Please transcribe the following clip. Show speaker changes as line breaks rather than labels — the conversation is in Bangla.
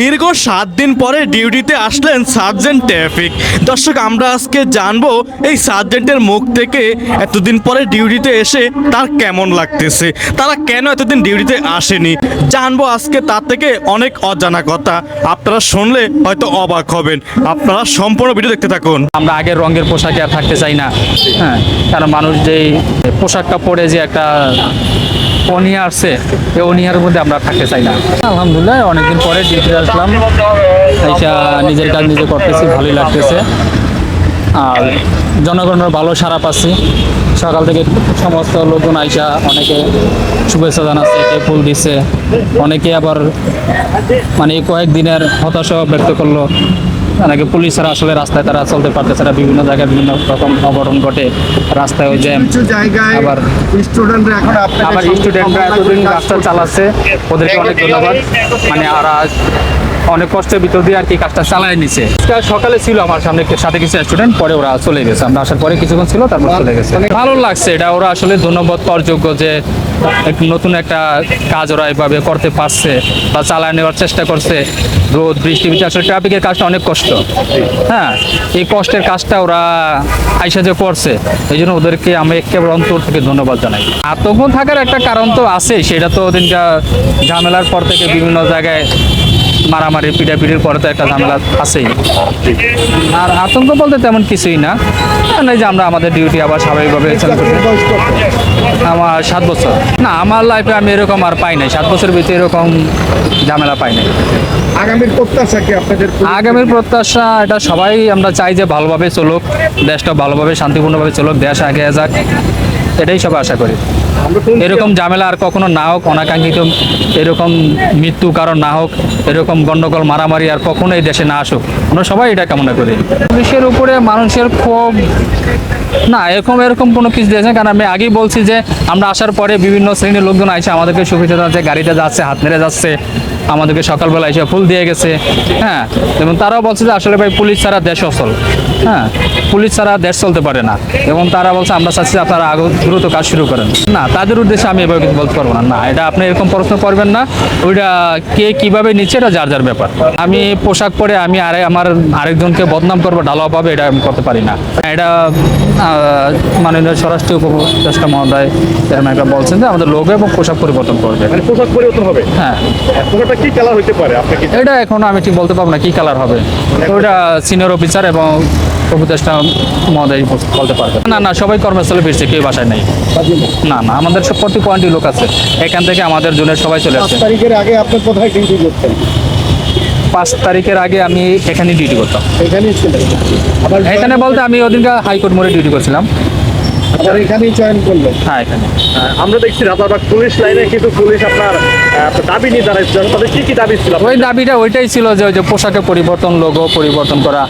দীর্ঘ সাত দিন পরে ডিউটিতে আসলেন সার্জেন্ট ট্রাফিক। দর্শক, আমরা আজকে জানব এই সার্জেন্টের মুখ থেকে এতদিন পরে ডিউটিতে এসে তার কেমন লাগতেছে? তারা কেন এতদিন ডিউটিতে আসেনি? জানব আজকে তার থেকে অনেক অজানা কথা। আপনারা শুনলে হয়তো অবাক হবেন। আপনারা সম্পূর্ণ ভিডিও দেখতে থাকুন।
আমরা আগের রঙের পোশাকে আর থাকতে চাই না। হ্যাঁ কারণ মানুষ যেই পোশাকটা পরে যে একটা অনিয়া আসছে এই অনিয়ার মধ্যে আমরা থাকতে চাই না। আলহামদুলিল্লাহ, অনেকদিন পরে ডিউটি আসলাম। এইটা নিজের কাজ নিজে করতেছি, ভালোই লাগতেছে। আর জনগণের ভালো সারা পাচ্ছি। সকাল থেকে সমস্ত লোকজন আইসা অনেকে শুভেচ্ছা জানাচ্ছে কে ফুল দিচ্ছে। অনেকে আবার মানে কয়েকদিনের হতাশা ব্যক্ত করল। অনেকে পুলিশরা আসলে রাস্তায় তারা চলতে পারতেছে না। বিভিন্ন জায়গায় বিভিন্ন রকম অঘটন ঘটে। রাস্তায়
ওই জ্যাম
আবার
স্টুডেন্টরা এখন
আবার স্টুডেন্টরা এতদিন রাস্তা চালাচ্ছে। ওদেরকে অনেক ধন্যবাদ। মানে আর অনেক কষ্টের ভিতর দিয়ে আর কি কাজটা চালায় নিছে। সকালে ছিল আমার সামনে একটু- সাথে কিছু স্টুডেন্ট পরে ওরা চলে গেছে। আমরা আসার পরে কিছুক্ষণ ছিল তারপর চলে গেছে। ভালো। লাগছে এটা ওরা আসলে ধন্যবাদ পাওয়ার যোগ্য যে এক নতুন একটা কাজ ওরা এভাবে করতে পারছে বা চালায় নেওয়ার চেষ্টা করছে। রোদ বৃষ্টি বৃষ্টি আসলে ট্রাফিকের কাজটা অনেক কষ্ট। হ্যাঁ এই কষ্টের কাজটা ওরা আইসা যে করছে এই জন্য ওদেরকে আমি একেবারে অন্তর থেকে ধন্যবাদ জানাই। আতঙ্ক থাকার একটা কারণ তো আছে সেটা তো ওদিনকার ঝামেলার পর থেকে বিভিন্ন জায়গায় মারামারি পিটাপিটির পরে তো একটা ঝামেলা আছেই। আর আতঙ্ক বলতে তেমন কিছুই না। এই যে আমরা আমাদের ডিউটি আবার স্বাভাবিকভাবে? আমার সাত বছর। না আমার লাইফে আমি এরকম আর পাই নাই। সাত বছর ভিতরে এরকম ঝামেলা পাই নাই।
আগামীর প্রত্যাশা কি আপনাদের
আগামীর প্রত্যাশা এটা সবাই আমরা চাই যে ভালোভাবে চলুক দেশটা ভালোভাবে শান্তিপূর্ণভাবে চলুক দেশ আগে যাক। এটাই সবাই আশা করি। এরকম ঝামেলা আর কখনো না হোক, অনাকাঙ্ক্ষিত এরকম মৃত্যু কারণ না হোক, এরকম গন্ডগোল, মারামারি আর কখনো এই দেশে না আসুক। আমরা সবাই এটা কামনা করি। পুলিশের উপরে মানুষের খুব না, এরকম এরকম কোনো কিছু দিয়েছে কারণ আমি আগেই বলছি যে আমরা আসার পরে বিভিন্ন শ্রেণির লোকজন আইসে আমাদেরকে সুবিধা যাচ্ছে গাড়িতে যাচ্ছে, হাত মেরে যাচ্ছে, আমাদেরকে সকালবেলা এসে ফুল দিয়ে গেছে। হ্যাঁ এবং তারাও বলছে যে আসলে ভাই পুলিশ ছাড়া দেশ অচল। হ্যাঁ পুলিশ ছাড়া দেশ চলতে পারে না। এবং তারা বলছে আমরা চাচ্ছি আপনারা আগে দ্রুত কাজ শুরু করেন। না তাদের উদ্দেশ্যে আমি এভাবে কিছু বলতে পারব না। না এটা আপনি এরকম প্রশ্ন করবেন না। ওইটা কে কীভাবে নিচ্ছে এটা যার যার ব্যাপার। আমি পোশাক পরে আমি আরে আমার আরেকজনকে বদনাম করব ঢালাওভাবে এটা আমি করতে পারি না। এটা মাননীয় স্বরাষ্ট্র উপদেষ্টা মহোদয় একটা বলছেন যে আমাদের লোগো এবং পোশাক পরিবর্তন করবে।
মানে পোশাক পরিবর্তন হবে?
হ্যাঁ।
পোশাকটা কি কালার হতে পারে?
এটা এখন আমি ঠিক বলতে পারব না কি কালার হবে। ওটা সিনিয়র অফিসার এবং উপদেষ্টা মহোদয় বলতে পারবে। না না সবাই কর্মস্থলে ফিরছে কেউ বাসায় নেই। না না আমাদের সব প্রতি পয়েন্টই লোক আছে। এখান থেকে আমাদের জনের সবাই চলে আসছে
তারিখের আগে আপনি কোথায় ডিউটি করতেন?
পাঁচ তারিখের আগে আমি এখানে ডিউটি করতাম।
এখানেই ছিলেন। আবার
এখানে বলতে আমি ওদিনকে হাইকোর্ট মোড়ে ডিউটি করছিলাম।
এখানেই চয়ন করলেন?
হ্যাঁ এখানে।
আমরা দেখছি রাজারবাগ পুলিশ লাইনে কিন্তু পুলিশ আপনার দাবি নিয়ে দাঁড়াইছে তাদের কি কি দাবি ছিল?
ওই দাবিটা ওইটাই ছিল যে ওই পোশাকের পরিবর্তন লোগো পরিবর্তন করা।